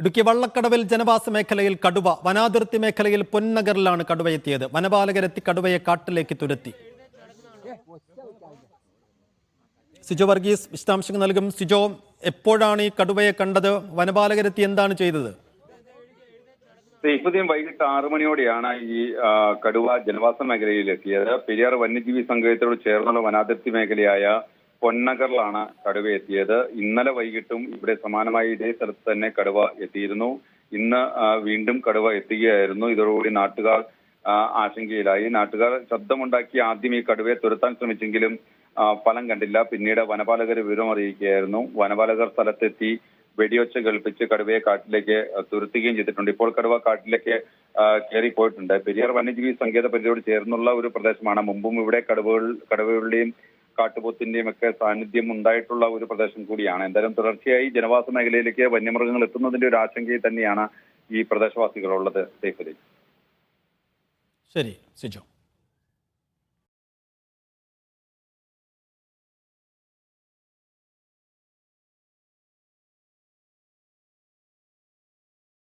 ഇടുക്കി വള്ളക്കടവിൽ ജനവാസ മേഖലയിൽ കടുവ വനാതിർത്തി മേഖലയിൽ പൊന്നഗറിലാണ് കടുവ എത്തിയത്. വനപാലകരെത്തി കടുവയെ കാട്ടിലേക്ക് തുരത്തി. സിജോ വർഗീസ് വിശദാംശങ്ങൾ നൽകും. സിജോ എപ്പോഴാണ് ഈ കടുവയെ കണ്ടത്? വനപാലകരെത്തി എന്താണ് ചെയ്തത്? സൈഫുദ്ദീൻ വൈകിട്ട് ആറു മണിയോടെയാണ് ഈ കടുവ ജനവാസ മേഖലയിൽ എത്തിയത്. പെരിയാർ വന്യജീവി സങ്കേതത്തോട് ചേർന്നുള്ള വനാതിർത്തി മേഖലയായ പൊന്നഗറിലാണ് കടുവ എത്തിയത്. ഇന്നലെ വൈകിട്ടും ഇവിടെ സമാനമായി ഇതേ സ്ഥലത്ത് തന്നെ കടുവ എത്തിയിരുന്നു. ഇന്ന് വീണ്ടും കടുവ എത്തുകയായിരുന്നു. ഇതോടുകൂടി നാട്ടുകാർ ആശങ്കയിലായി. നാട്ടുകാർ ശബ്ദമുണ്ടാക്കി ആദ്യം ഈ കടുവയെ തുരത്താൻ ശ്രമിച്ചെങ്കിലും ഫലം കണ്ടില്ല. പിന്നീട് വനപാലകർ വിവരം അറിയിക്കുകയായിരുന്നു. വനപാലകർ സ്ഥലത്തെത്തി വെടിയൊച്ച കേൾപ്പിച്ച് കടുവയെ കാട്ടിലേക്ക് തുരത്തുകയും ചെയ്തിട്ടുണ്ട്. ഇപ്പോൾ കടുവ കാട്ടിലേക്ക് കയറിപ്പോയിട്ടുണ്ട് പെരിയാർ വന്യജീവി സങ്കേത പരിധിയോട് ചേർന്നുള്ള ഒരു പ്രദേശമാണ്. മുമ്പും ഇവിടെ കടുവകൾ കടുവകളുടെയും കാട്ടുപോത്തിന്റെയും ഒക്കെ സാന്നിധ്യം ഉണ്ടായിട്ടുള്ള ഒരു പ്രദേശം കൂടിയാണ്. എന്തായാലും തുടർച്ചയായി ജനവാസ മേഖലയിലേക്ക് വന്യമൃഗങ്ങൾ എത്തുന്നതിന്റെ ഒരു ആശങ്കയിൽ തന്നെയാണ് ഈ പ്രദേശവാസികളുള്ളത്. സേഫലി ശരി സിജോ.